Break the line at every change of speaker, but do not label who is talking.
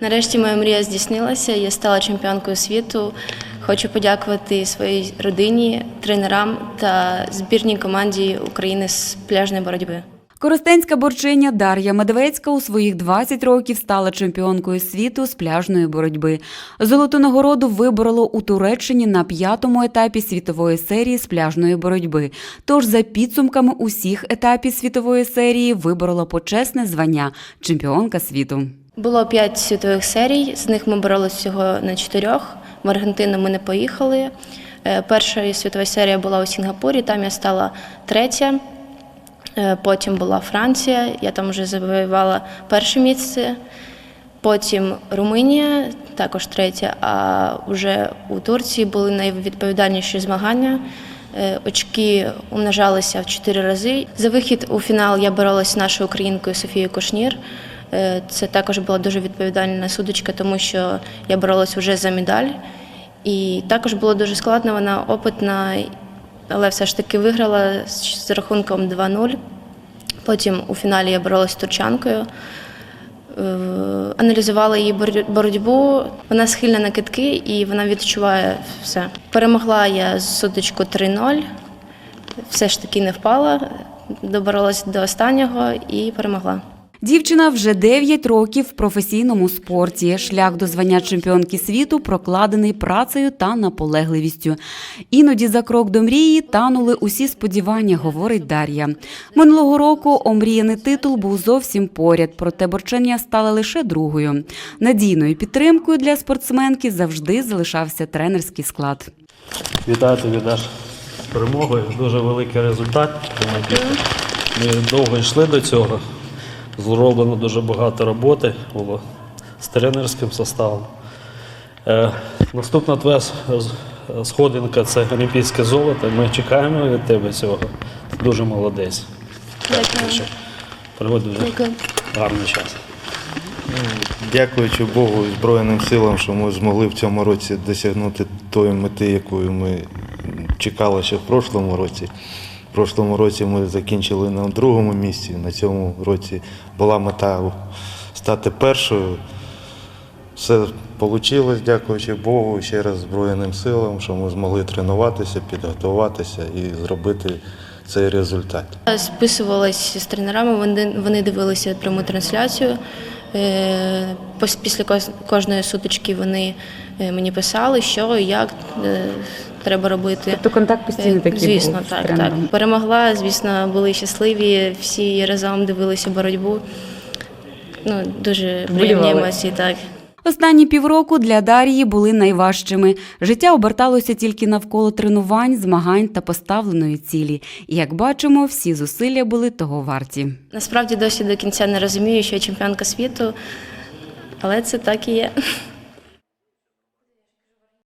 Нарешті моя мрія здійснилася. Я стала чемпіонкою світу. Хочу подякувати своїй родині, тренерам та збірній команді України з пляжної боротьби.
Коростенська борчиня Дар'я Медведська у своїх 20 років стала чемпіонкою світу з пляжної боротьби. Золоту нагороду вибороло у Туреччині на п'ятому етапі світової серії з пляжної боротьби. Тож за підсумками усіх етапів світової серії виборола почесне звання чемпіонка світу.
Було п'ять світових серій, з них ми боролися всього на чотирьох. В Аргентину ми не поїхали. Е, Перша світова серія була у Сінгапурі, там я стала третя. Е, Потім була Франція, я там вже завоювала перше місце. Потім Румунія, також третя. А вже у Турції були найвідповідальніші змагання. Е, Очки умножалися в чотири рази. За вихід у фінал я боролася з нашою українкою Софією Кошнір. Е, Це також була дуже відповідальна судочка, тому що я боролась вже за медаль. І також було дуже складно, вона опитна, але все ж таки виграла з рахунком 2-0. Потім у фіналі я боролась з турчанкою. Е, Аналізувала її боротьбу. Вона схильна на китки і вона відчуває все. Перемогла я з сутичку 3-0. Все ж таки не впала. Доборолась до останнього і перемогла.
Дівчина вже 9 років в професійному спорті. Шлях до звання чемпіонки світу прокладений працею та наполегливістю. Іноді за крок до мрії танули усі сподівання, говорить Дар'я. Минулого року омріяний титул був зовсім поряд, проте борчення стала лише другою. Надійною підтримкою для спортсменки завжди залишався тренерський склад.
Вітаю тебе, Даш, з перемогою. Дуже великий результат. Ми довго йшли до цього. Зроблено дуже багато роботи було з тренерським составом. Е, наступна твоя сходинка це олімпійське золото. Ми чекаємо від тебе цього. Ти дуже молодець.
Дякую.
Проводив гарний час.
Дякуючи Богу і Збройним силам, що ми змогли в цьому році досягнути тої мети, якою ми чекали ще в прошлому році. В прошлому році ми закінчили на другому місці. На цьому році була мета стати першою. Все вийшло, дякуючи Богу, ще раз Збройним силам, що ми змогли тренуватися, підготуватися і зробити цей результат.
Списувалась з тренерами, вони, вони дивилися пряму трансляцію. Е, Після кожної сутички вони е, мені писали, що як е, треба робити.
Тобто контакт постійно
Е,
такий
Звісно,
був
так, так. Перемогла, звісно, були щасливі, всі разом дивилися боротьбу. Ну, дуже приємні емоції, так.
Останні півроку для Дар'ї були найважчими. Життя оберталося тільки навколо тренувань, змагань та поставленої цілі. І як бачимо, всі зусилля були того варті.
Насправді досі до кінця не розумію, що я чемпіонка світу, але це так і є.